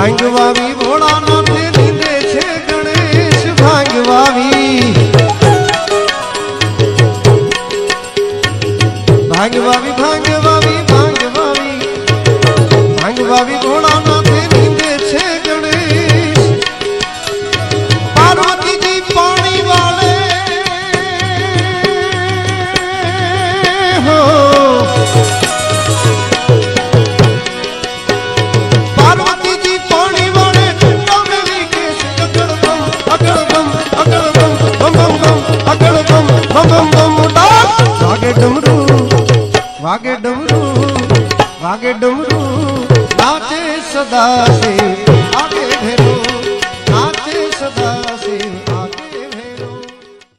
ભાંગવાવી ભોળાનાથે લીધે છે ગણેશ ભાંગવાવી. ભાંગવાવી ભાંગવાવી ભાંગવાવી. ભાંગવાવી ભોળાનાથ ગમ ગમ વાગે ડમરું વાગે ડમરું વાગે ડમરું નાચે સદા વાગે નાચે સદા